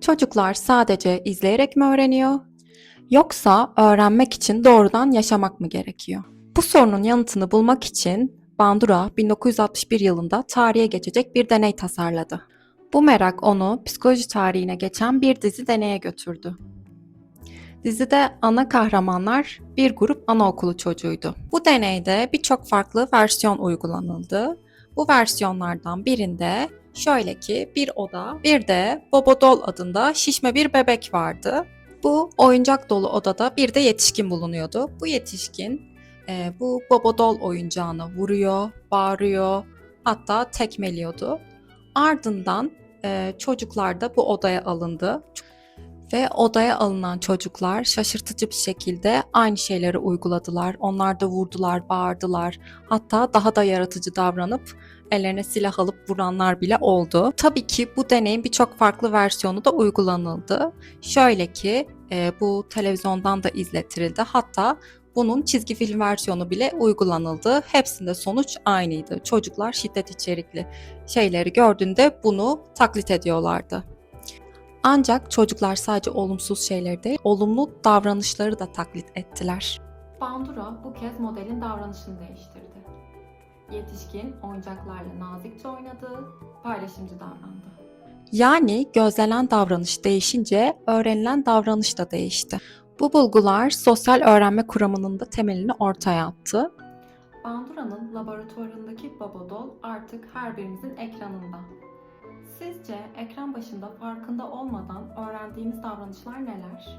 Çocuklar sadece izleyerek mi öğreniyor? Yoksa öğrenmek için doğrudan yaşamak mı gerekiyor? Bu sorunun yanıtını bulmak için Bandura 1961 yılında tarihe geçecek bir deney tasarladı. Bu merak onu psikoloji tarihine geçen bir dizi deneye götürdü. Dizide ana kahramanlar bir grup anaokulu çocuğuydu. Bu deneyde birçok farklı versiyon uygulanıldı. Bu versiyonlardan birinde şöyle ki bir oda, bir de Bobodol adında şişme bir bebek vardı. Bu oyuncak dolu odada bir de yetişkin bulunuyordu. Bu yetişkin e, bu Bobodol oyuncağını vuruyor, bağırıyor, hatta tekmeliyordu. Ardından e, çocuklar da bu odaya alındı. Ve odaya alınan çocuklar şaşırtıcı bir şekilde aynı şeyleri uyguladılar. Onlar da vurdular, bağırdılar. Hatta daha da yaratıcı davranıp ellerine silah alıp vuranlar bile oldu. Tabii ki bu deneyin birçok farklı versiyonu da uygulanıldı. Şöyle ki e, bu televizyondan da izlettirildi. Hatta bunun çizgi film versiyonu bile uygulanıldı. Hepsinde sonuç aynıydı. Çocuklar şiddet içerikli şeyleri gördüğünde bunu taklit ediyorlardı. Ancak çocuklar sadece olumsuz şeyleri değil, olumlu davranışları da taklit ettiler. Bandura bu kez modelin davranışını değiştirdi. Yetişkin oyuncaklarla nazikçe oynadı, paylaşımcı davrandı. Yani gözlenen davranış değişince öğrenilen davranış da değişti. Bu bulgular sosyal öğrenme kuramının da temelini ortaya attı. Bandura'nın laboratuvarındaki Babadol artık her birimizin ekranında. Sizce ekran başında farkında olmadan öğrendiğimiz davranışlar neler?